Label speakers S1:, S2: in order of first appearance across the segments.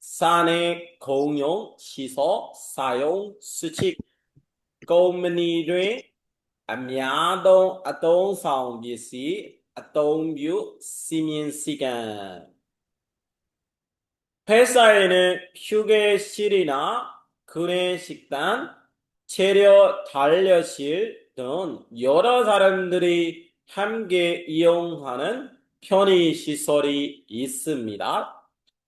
S1: 사내 공용 시설 사용 수칙 고문이를 아미아동 아동상 비시 아동뷰 시민 시간 회사에는 휴게실이나 구내식당, 재료 단련실 등 여러 사람들이 함께 이용하는 편의시설이 있습니다.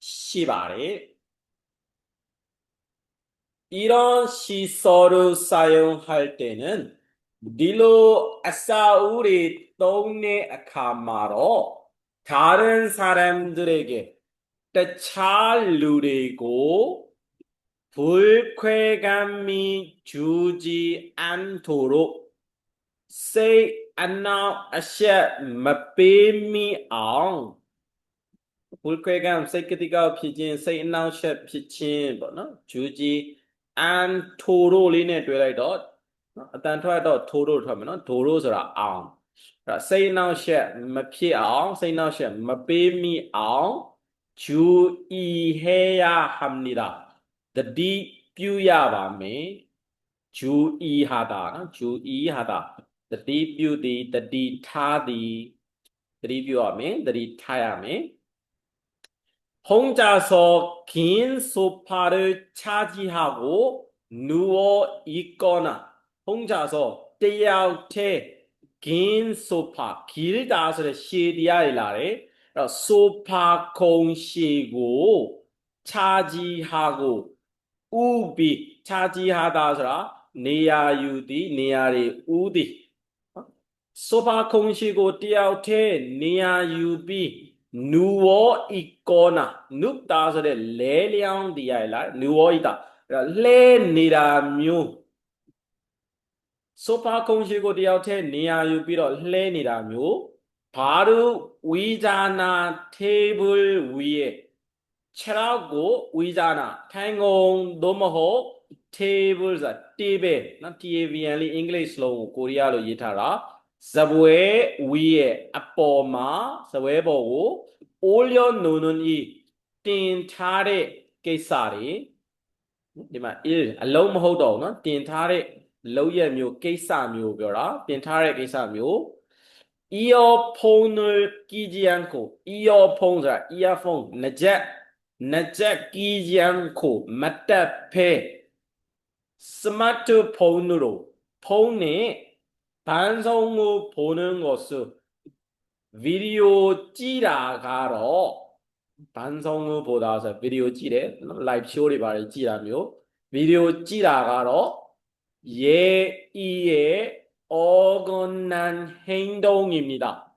S1: 시바리 이런 시설을 사용할 때는 딜로 아사우리 동네 아카마로 다른 사람들에게 때찰누리고 불쾌감이 주지 않도록 say 안나 아시아 마베미 앙 ဘူကွေကံစိတ်ကတိကောက်ဖြစ်ခြင်းစိတ်အနှောင့်အယှက်ဖြစ်ခြင်းပေါ့နော်ဂျူဂျီအန်ထိုရိုလေးနဲ့တွဲလိုက်တော့အတန်ထွက်တော့ထိုရိုထွက်မယ်နော်ဒိုရိုဆိုတာအောင်အဲ့ဒါစိတ်အနှောင့်အယှက်မဖြစ်အောင်စိတ်အနှောင့်အယှက်မပေးမိအောင်ဂျူအီဟေယာဟမ်နီရာတတိပြုရပါမယ်ဂျူအီဟာတာနော်ဂျူအီဟာတာတတိပြုသည်တတိထားသည်တတိပြုရမယ်တတိထားရမယ် 혼자서 긴 소파를 차지하고 누워 있거나 혼자서 때야우테 긴 소파 길다 소리 시리아이라래 소파 공시고 차지하고 우비 차지하다 소라 네야유디 네야리 우디 소파 공시고 때야우테 네야유비 နူဝောဤကောနာနုတာဆိုတဲ့လဲလျောင်းတရားလားနူဝောဤတာအဲ့တော့လှဲနေတာမျိုးဆိုဖာကုံရှိကိုတယောက်တည်းနေရာယူပြီးတော့လှဲနေတာမျိုးဘာတို့ဝီဇာနာထေဘလ်ဝီရဲ့ခြေထောက်ကိုဝီဇာနာထိုင်ကုန်သို့မဟုတ် table ဆိုတာ table နော် TAVN လေးအင်္ဂလိပ်စလုံးကိုကိုရီးယားလိုရေးထားတာ ဇပွဲဝီးရဲ့အပေါ်မှာဇပွဲပေါ်ကိုအိုးလျောနုံနုံဤတင်ထားတဲ့ကိစ္စတွေဒီမှာ ill အလုံးမဟုတ်တော့ဘူးเนาะတင်ထားတဲ့လောက်ရမျိုးကိစ္စမျိုးပြောတာတင်ထားတဲ့ကိစ္စမျိုး earphone ကြီးကြံကို earphone ဆိုတာ earphone နှစ်ချက်နှစ်ချက်ကြီးကြံကိုမတက်ဖဲ smartphone တို့ဖုန်းနဲ့ 로 폰에 방송을 보는 것은 비디오 찌라가러 방송을 보다서 비디오 찌래 라이브 쇼리 말이 찌라며 비디오 찌라가러 예의에 어긋난 행동입니다.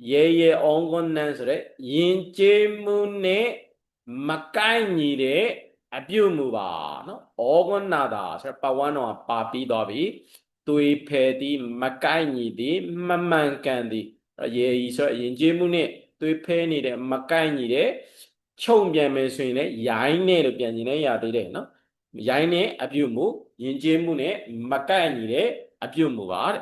S1: 예의에 어긋난 소리 인질문에 막간일에 အပြုတ်မှုပါနော်ဩဂနာတာဆိုတော့ပဝန်းတော်ကပါပြီးသွားပြီ သွေးဖယ်သည်မကိုက်ညီသည်မမှန်ကန်သည်ရေဤဆိုတော့ယဉ်ကျေးမှုနဲ့သွေးဖဲနေတဲ့မကိုက်ညီတဲ့ခြုံပြန်မယ်ဆိုရင်လည်းရိုင်းနဲ့လို့ပြန်ကျင်လည်းရသေးတယ်နော်ရိုင်းနဲ့အပြုတ်မှုယဉ်ကျေးမှုနဲ့မကိုက်ညီတဲ့အပြုတ်မှုပါတဲ့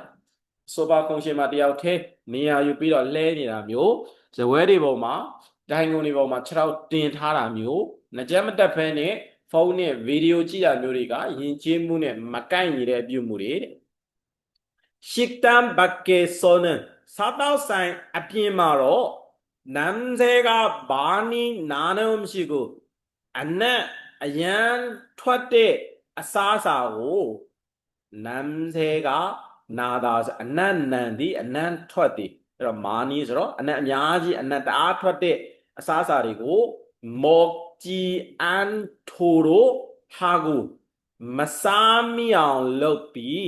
S1: ဆိုပါကုံရှင်မှာတယောက်တည်းနေရာယူပြီးတော့လှဲနေတာမျိုးဇပွဲတွေပေါ်မှာဒိုင်ကုန်တွေပေါ်မှာခြေထောက်တင်ထားတာမျိုးငကြမ်းမတက်ဖဲနဲ့ဖုန်းနဲ့ဗီဒီယိုကြည့်တာမျိုးတွေကယဉ်ကျေးမှုနဲ့မကိုက်ညီတဲ့အပြုမှုတွေတဲ့ ရှစ်တန်ဘတ်ကေဆောနစားတော့ဆိုင်အပြင်မှာတော့နမ်ဇေကဘာနီနာနုံရှိကိုအနက်အရန်ထွက်တဲ့အစားစာကိုနမ်ဇေကနာတာဆိုအနက်နန်ဒီအနက်ထွက်ဒီအဲ့တော့မာနီဆိုတော့အနက်အများကြီးအနက်တအားထွက်တဲ့အစားစာတွေကိုမော့ဂျီအန်ထိုရိုဟာဂူမဆာမီအောင်လုပ်ပြီး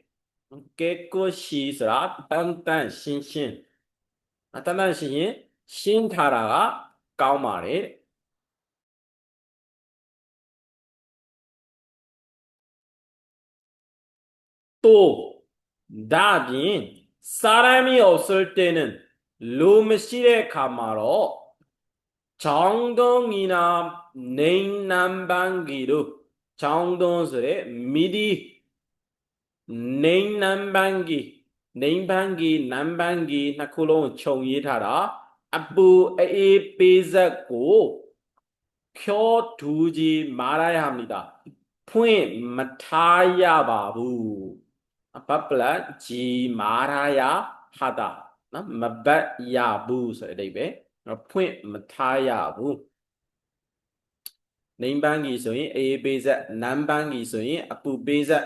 S1: 깨끗이 쓰라. 단단 신신. 아, 단단 신신. 신타라가 까마리. 또 나빈 사람이 없을 때는 룸실에 가마로 정동이나 냉난방기로 정동술에 미리 name နံပါတ်ကြီး name ဘန်းကြီးနံပါတ်ကြီးနှစ်ခုလုံးခြုံရေးထားတာအပူအေးပေးဆက်ကိုကျော်သူကြီးမာရယဟမိတာဖွင့်မထားရပါဘူးအပပလကြီးမာရယဟာတာနော်မပတ်ရဘူးဆိုတဲ့အဓိပ္ပာယ်ဖွင့်မထားရဘူးနေပန်းကြီးဆိုရင်အေးပေးဆက်နံပန်းကြီးဆိုရင်အပူပေးဆက်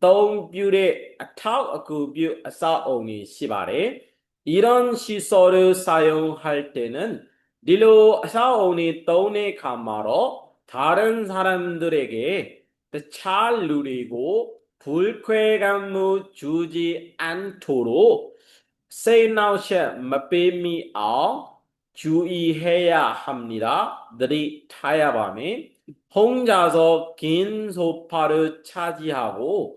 S1: 동뷰의 아타쿠뷰 아사옹이 시발에 이런 시설을 사용할 때는 릴로 아사옹이 떠네 가마로 다른 사람들에게 잘 누리고 불쾌감을 주지 않도록 စိတ်နှောက်ယှက်မပေးမိအောင်주의해야 합니다. သတိထားရပါမယ်. 혼자서 긴 소파를 차지하고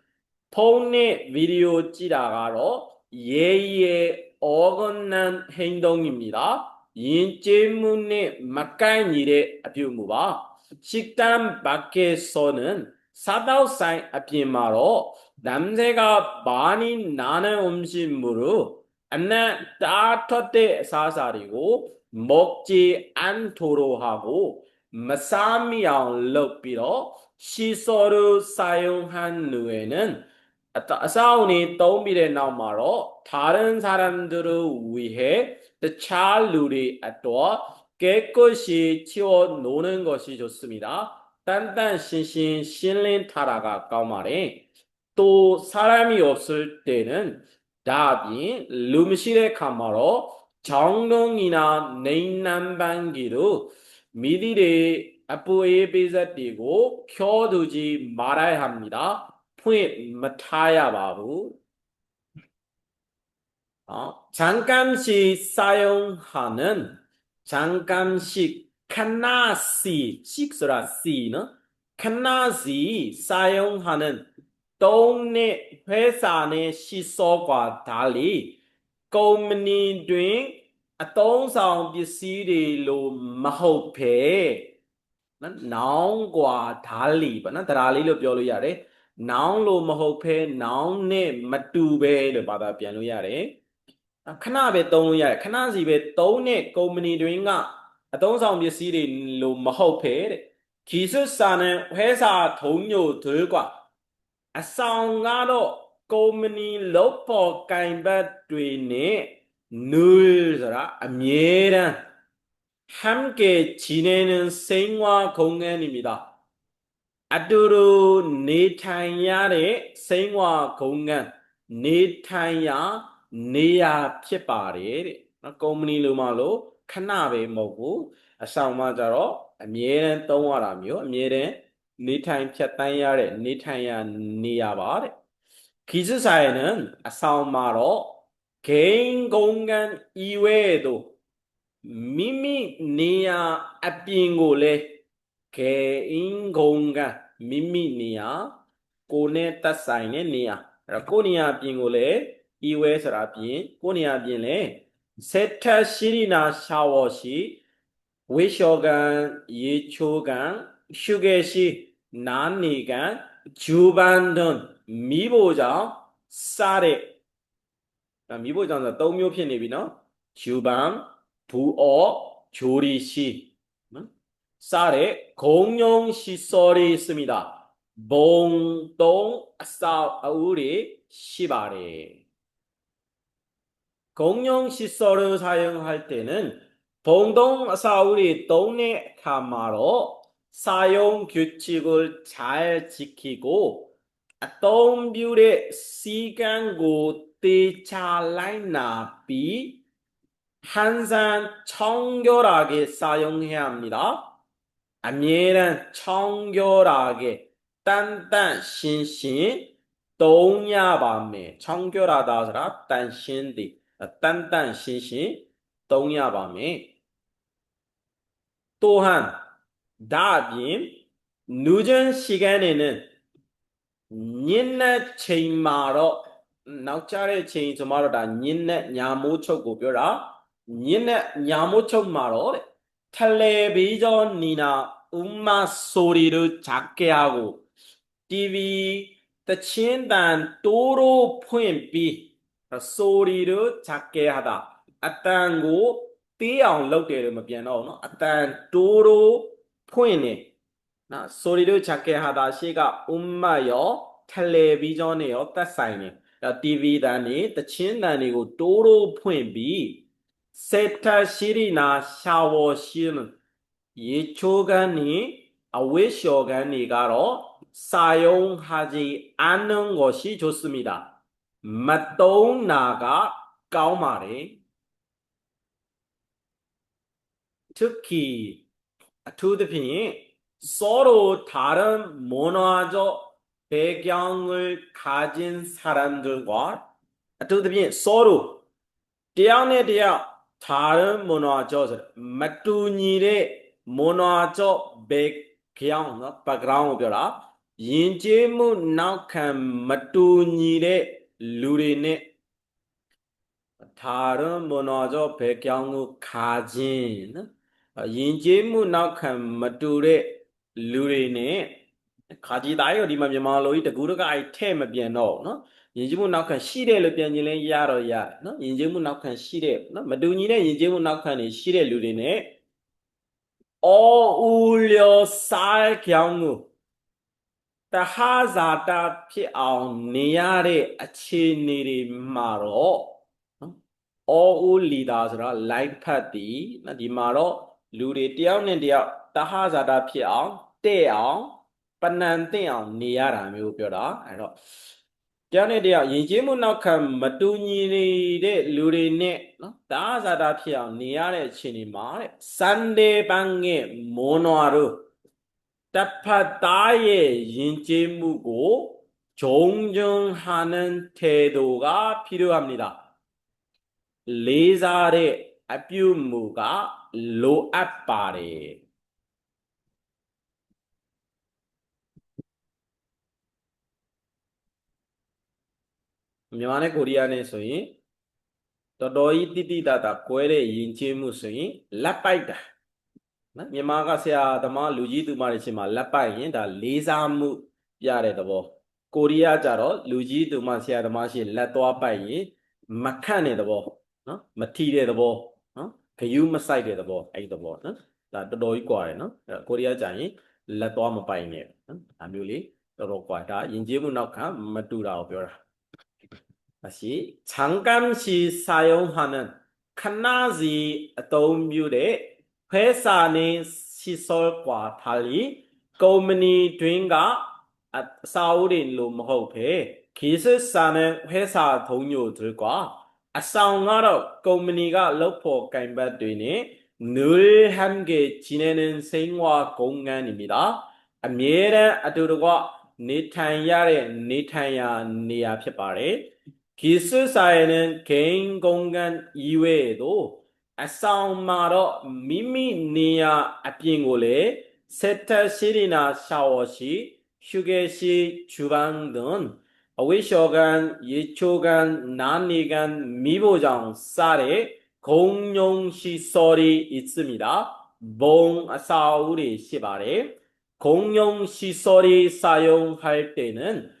S1: 통례 위료지라가로 예의에 어긋난 행동입니다. 인재문에 막간 일의 비유무와 식당 밖에서는 사다우사인 앞이마로 냄새가 많이 나는 음식물을 안나 따뜻해 사살이고 먹지 않도록 하고 마사미양 럭비로 시설을 사용한 후에는 싸우니 떠오미래 나마로 다른 사람들을 위해 잘 누리 아또 깨끗이 치워 놓는 것이 좋습니다. 단단 신신 신린 타라가 까마래 또 사람이 없을 때는 답이 룸실에 가마로 정동이나 냉난방기로 미디를 앞부에 베자띠고 켜두지 말아야 합니다. 푸에 마타야 바부 어, 잠깐씩 사용하는 잠깐씩 칸나시 식소라 시는 칸나시 사용하는 동네 회사 내 시설과 달리ကုမ္ပဏီ တွင် အသုံးဆောင်ပစ္စည်းတွေလို့မဟုတ်ဘဲနော်နောင်กว่าဓာလီပေါ့နော်တရားလေးလို့ပြောလို့ရတယ် နောင်လို့မဟုတ်ဖဲနောင်နဲ့မတူပဲလို့ဘာသာပြန်လို့ရတယ်ခဏပဲသုံးလို့ရတယ်ခဏစီပဲသုံးတဲ့ကုမ္ပဏီတွင်ကအသုံးဆောင်ပစ္စည်းတွေလို့မဟုတ်ဖဲတဲ့ခီဆွစာနဲ့ဟဲစာထုံညိုသွေးกว่าအဆောင်ကတော့ကုမ္ပဏီလုပ်ပေါ်ကင်ဘတ်တွေနဲ့နူဆိုတာအမြဲတမ်းဟမ်ကေချီနေနစိန်ဝါခုံငန်းနေမိတာ အတူတူနေထိုင်ရတဲ့စိမ့်ဝဂုံငန်းနေထိုင်ရာနေရာဖြစ်ပါတယ်တဲ့နော်ကုမ္ပဏီလိုမှလို့ခဏပဲမဟုတ်ဘူးအဆောင်မှကြတော့အမြဲတမ်းသုံးရတာမျိုးအမြဲတမ်းနေထိုင်ဖြတ်တန်းရတဲ့နေထိုင်ရာနေရာပါတဲ့ခီစဆိုင်နံအဆောင်မှာတော့ဂိမ်းဂုံငန်းဤဝဲတို့မိမိနေရာအပြင်ကိုလည်း 개인 공간 미미 내야 고네 따사이네 내야 အဲ့တော့ကိုနေရပြင်ကိုလေဤဝဲဆိုတာပြင်ကိုနေရပြင်လေစေထရှိရိနာရှာဝရှိဝိရှောကံရေချိုးကံရှုကေရှိနာနေကံဂျူဘန်ဒွန်မိဖို့ကြောင့်စားတဲ့ဒါမိဖို့ကြောင့်ဆိုတော့၃မျိုးဖြစ်နေပြီနော်ဂျူဘန်ဘူအောဂျိုရီရှိနော် 쌀에 공용 시설이 있습니다. 봉동 사우리 시바리. 공용 시설을 사용할 때는 봉동 사우리 동네 카마로 사용 규칙을 잘 지키고 동뷰의 시간고 띠차라이나 비 항상 청결하게 사용해야 합니다. 아미란 청결하게 딴딴신신 동야밤에 청결하다더라 딴신디 아, 딴딴신신 동야밤에. 또한 다빈 늦은 시간에는 옛날 체인마로 낙차를 체인 저마로 다 옛날 야모초고 벼라 옛날 야모초마로 텔레비전이나 음악 소리를 작게 하고 TV 친단 도로 포인비 소리를 작게 하다 아딴고 띠아운 럭데를 뭐 변하고 너 아딴 도로 포인이 나 소리를 작게 하다 시가 엄마여 텔레비전에요 따사이니 TV 단이 친단이고 도로 포인비 세타실이나 샤워실은 예초간이 아웨쇼간이가로 사용하지 않는 것이 좋습니다. 맛동 나가 까오마리 특히 투드핀이 서로 다른 문화적 배경을 가진 사람들과 투드핀 서로 대안에 대한 다른 문화적မတူညီတဲ့ 문화적 배경 เนาะ background ကိုပြောတာယဉ်ကျေးမှုနောက်ခံမတူညီတဲ့လူတွေနဲ့ 다른 문화적 배경을 가진 เนาะယဉ်ကျေးမှုနောက်ခံမတူတဲ့ လူတွေနဲ့ခါကြီးသားရောဒီမှာမြန်မာလိုကြီးတကူတကအိုက်ထဲ့မပြန်တော့ဘူးเนาะ ယဉ်ကျေးမှုနောက်ခံရှိတယ်လို့ပြန်ခြင်းလဲရတော့ရတယ်နော်ယဉ်ကျေးမှုနောက်ခံရှိတဲ့နော်မတူညီတဲ့ယဉ်ကျေးမှုနောက်ခံတွေရှိတဲ့လူတွေ ਨੇ အောဦးလျောစားကြောင်းကိုတဟာဇာတာဖြစ်အောင်နေရတဲ့အခြေအနေတွေမှာတော့အောဦးလီတာဆိုတာ light ဖတ်တီနော်ဒီမှာတော့လူတွေတယောက်နဲ့တယောက်တဟာဇာတာဖြစ်အောင်တဲ့အောင်ပဏန်တင့်အောင်နေရတာမျိုးပြောတာအဲ့တော့ တရားနဲ့တရားယဉ်ကျေးမှုနောက်ခံမတူညီနေတဲ့လူတွေနဲ့နော်တာဇာတာဖြစ်အောင်နေရတဲ့အချိန်ဒီမှာတဲ့ Sunday ပန်းငယ်မွန်နွားတို့တဖတ်သားရဲ့ယဉ်ကျေးမှုကိုဂျုံဂျုံဟာနန်ထေတို့ကဖြစ်ရမနေတာလေးစားတဲ့အပြုမူကလိုအပ်ပါတယ် မြန်မာနဲ့ကိုရီးယားနဲ့ဆိုရင်တော်တော်ကြီးတိတိတတ်တာကွဲတဲ့ယဉ်ကျေးမှုဆိုရင်လက်ပိုက်တာနော်မြန်မာကဆရာသမားလူကြီးသူမတွေချင်းမှာလက်ပိုက်ရင်ဒါလေးစားမှုပြတဲ့သဘောကိုရီးယားကြတော့လူကြီးသူမဆရာသမားရှိလက်သွားပိုက်ရင်မခန့်တဲ့သဘောနော်မထီတဲ့သဘောနော်ဂယုမဆိုင်တဲ့သဘောအဲ့ဒီသဘောနော်ဒါတော်တော်ကြီးကွာတယ်နော်အဲ့ကိုရီးယားကြရင်လက်သွားမပိုက်နဲ့နော်ဒါမျိုးလေးတော်တော်ကွာဒါယဉ်ကျေးမှုနောက်ခံမတူတာကိုပြောတာ 다시 잠깐씩 사용하는 칸나지 어떤 회사 내 시설과 달리 고문이 된가 사우린로 못해 기술사는 회사 동료들과 아싸움하러 고문이가 러포 가임받되니 늘 함께 지내는 생활 공간입니다. အမြဲတမ်းအတူတကွနေထိုင်ရတဲ့နေထိုင်ရာနေရာဖြစ်ပါတယ် 기술사에는 개인 공간 이외에도 사우마로 미미니아 아핑골에 세탁실이나 샤워실, 휴게실, 주방 등 외쇼간, 예초간, 난리간, 미보장, 사례 공용시설이 있습니다. 봉사우리 시발에 공용시설이 사용할 때는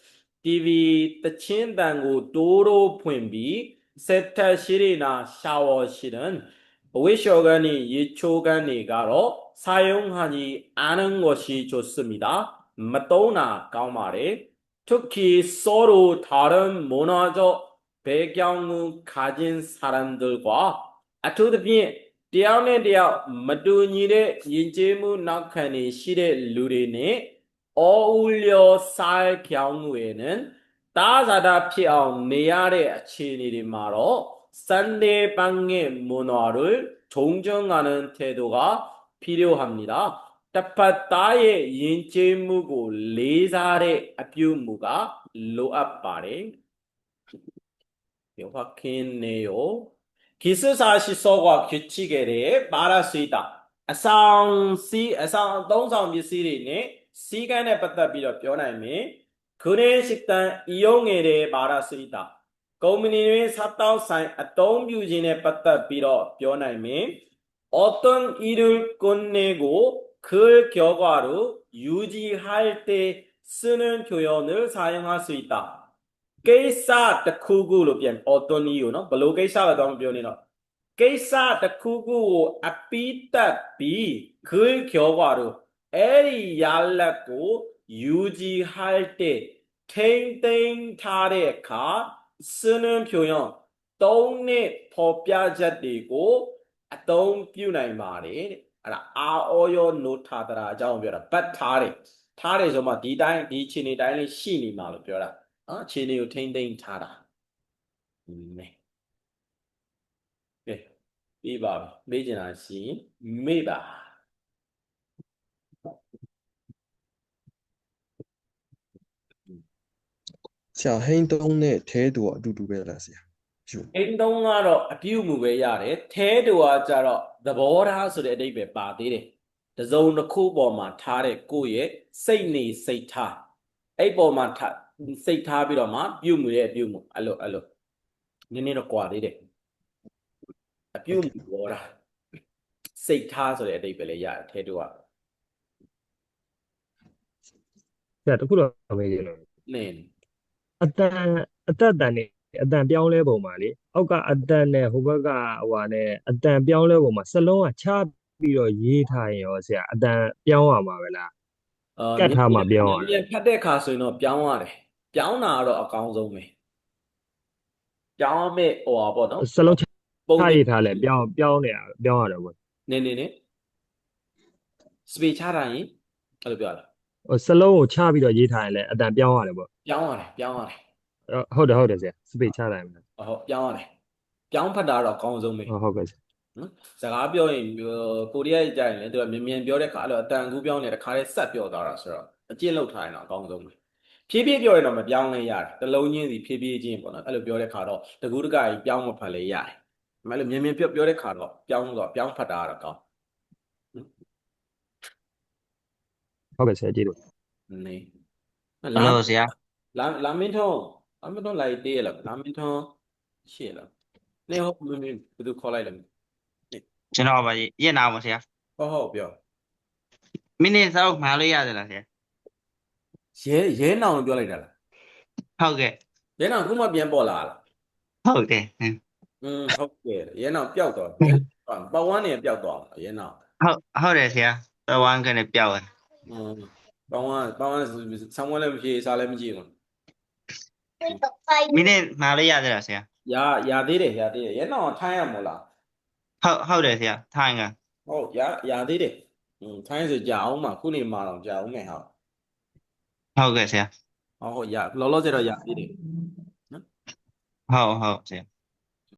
S1: TV တချင်းတန်ကိုတိုးတိုးဖွင့်ပြီး세탁실이나 샤워실은အဝိရှောကန်ဤရေချိုးကန်တွေကတော့စာယုံဟာကြီးအာနန်ကိုရှိ좋습니다မတုံးတာကောင်းပါတယ် 특히 서로 다른 문화적 배경을 가진 사람들과 아, 아토드핀တရားနဲ့တရားမတူညီတဲ့ယဉ်ကျေးမှုနောက်ခံတွေရှိတဲ့လူတွေနဲ့ 어울려 살 경우에는 따사답지 않은 내아래 친일이 말어 상대방의 문화를 존중하는 태도가 필요합니다. 따파타의 인체무고 레자의 네 아뷰무가 로아빠레 확인해요. 기스사시서와 규칙에 대해 말할 수 있다. 상시, 상, 동상 미시리니 시간에 받다 빌어 변함이 그네 식당 이용에 대해 말하였습니다. 고민인의 사타우산 어떤 유진에 받다 빌어 변함이 어떤 일을 끝내고 그 결과로 유지할 때 쓰는 표현을 사용할 수 있다. 게이사 다쿠구로 변 어떤 이유노? 블루 게이사 어떤 변이노? 게이사 다쿠구 앞이 다비 그 결과로 အဲ့ဒီရလက်ကိုယူကြည်ဟတ်တဲ့ထိမ့်သိမ့်ထားတဲ့အခါစနံဖြူယောင်းသုံးနှစ်ဖော်ပြချက်တွေကိုအသုံးပြုနိုင်ပါတယ်တဲ့အဲ့ဒါအာအောယောနိုထာတရာအကြောင်းပြောတာဘတ်ထားတယ်ထားတယ်ဆိုမှဒီတိုင်းဒီခြေနေတိုင်းလေးရှိနေမှာလို့ပြောတာနော်ခြေနေကိုထိမ့်သိမ့်ထားတာနဲကဲပြီးပါပြီမေ့ကျင်တာရှိရင်မေ့ပါ
S2: ဆရာဟိန်းတုံးနဲ့ထဲတူကအတူတူပဲလားဆရာယူ
S1: အိမ်တုံးကတော့အပြုတ်မှုပဲရတယ်ထဲတူကကြတော့သဘောထားဆိုတဲ့အဓိပ္ပာယ်ပါသေးတယ်တစ်စုံတစ်ခုပေါ်မှာထားတဲ့ကိုယ့်ရဲ့စိတ်နေစိတ်ထားအဲ့ပေါ်မှာထားစိတ်ထားပြီးတော့မှပြုတ်မှုရဲ့အပြုတ်မှုအဲ့လိုအဲ့လိုနည်းနည်းတော့ကွာသေးတယ်အပြုတ်မှုသဘောထားစိတ်ထားဆိုတဲ့အဓိပ္ပာယ်လည်းရတယ်ထဲတူက
S3: ဆရာတခုတော့မေးချင်လို့
S1: နည်း
S3: အတန်အသက်တန်နေအတန်ပြောင်းလဲပုံမှာလေအောက်ကအတန်နဲ့ဟိုဘက်ကဟိုဟာနဲ့အတန်ပြောင်းလဲပုံမှာစလုံးကချပြီးတော့ရေးထားရင်ရောဆရာအတန်ပြောင်းရမှာပဲလား
S1: အာ
S3: ကတ်ထားမှပြောင်းရတယ်
S1: မြန်ဖတ်တဲ့ခါဆိုရင်တော့ပြောင်းရတယ်ပြောင်းတာကတော့အကောင်းဆုံးပဲပြောင်းရမယ့်ဟိုပါပေါ့နော်
S3: စလုံးချ
S1: ပုံ
S3: ချ
S1: စံ
S3: ရေးထားလဲပြောင်းပြောင်းနေရပြောင်းရတယ်ပေါ့
S1: နေနေနေစပေချတာရင်အဲ့လိုပြောရလား
S3: ဟို စလုံးကိုချပြီးတော့ရေးထားရင်လည်းအတန်ပြောင်းရတယ်ပေါ့
S1: ပြောင်းရတယ်ပြောင်းရတယ်
S3: အဲ့ဟုတ်တယ်ဟုတ်တယ်ဆရာစပိတ်ချလိုက်မယ်
S1: ဟုတ်ပြောင်းရတယ်ပြောင်းဖတ်တာတော့အကောင်းဆုံးပဲ
S3: ဟုတ်ဟုတ်ကဲ့ဆရာ
S1: နော်စကားပြောရင်ဟိုကိုရီးယားကြရင်လည်းသူကမြင်မြင်ပြောတဲ့ခါအဲ့လိုအတန်ကူးပြောင်းနေတခါလေးဆက်ပြောသွားတာဆိုတော့အကျင့်လောက်ထားရင်တော့အကောင်းဆုံးပဲဖြည်းဖြည်းပြောရင်တော့မပြောင်းလဲရတယ်တစ်လုံးချင်းစီဖြည်းဖြည်းချင်းပေါ့နော်အဲ့လိုပြောတဲ့ခါတော့တကူးတကကြီးပြောင်းမဖတ်လဲရတယ်ဒါပေမဲ့လို့မြင်မြင်ပြောပြောတဲ့ခါတော့ပြောင်းတော့ပြောင်းဖတ်တာကတော့ကောင်း
S3: ဟုတ်ကဲ့ဆရာကျေးဇူး
S1: နေ
S4: လာ Hello ဆရာ
S1: လာလာမင်းထွန်းလာမင်းထွန်းလိုက်တေးရလားလာမင်းထွန်းရှေ့လားနေဟုတ်မင်းဘယ်သူခေါ်လိုက်လဲ
S4: ကျွန်တော်ပါရက်နာပါဆရာ
S1: ဟုတ်ဟုတ်ပြော
S4: မိနစ်စောက်မှာလို့ရတယ်လားဆရာ
S1: ရဲရဲနောင်လို့ပြောလိုက်တာလား
S4: ဟုတ်ကဲ့
S1: ရဲနောင်ခုမှပြန်ပေါ်လာလား
S4: ဟုတ်တယ်ဟင်း
S1: อืมဟုတ်ကဲ့ရဲနောင်ပျောက်သွားပဝန်းနေပျောက်သွားရဲနောင်
S4: ဟုတ်ဟုတ်တယ်ဆရာပဝန်းကနေပျောက်တယ်
S1: ပေါင်းကပေါင်းကဆောင်းဝဲလည်းမပြေစားလည်းမကြည့်ဘူး
S4: မိနစ်မှားလို့ရသေးလားဆရာ
S1: ရရသေးတယ်ရသေးတယ်ရဲတော့ထိုင်းရမို့လား
S4: ဟုတ်ဟုတ်တယ်ဆရာထိုင်းက
S1: ဟုတ်ရရသေးတယ်อืมထိုင်းဆိုကြာအောင်မှာခုနေမှာတော့ကြာအောင်မယ်ဟာ
S4: ဟုတ်ကဲ့ဆရာ
S1: ဟုတ်ဟုတ်ရလောလောဆယ်တော့ရသေးတယ်
S4: ဟုတ်ဟုတ်ဆရာ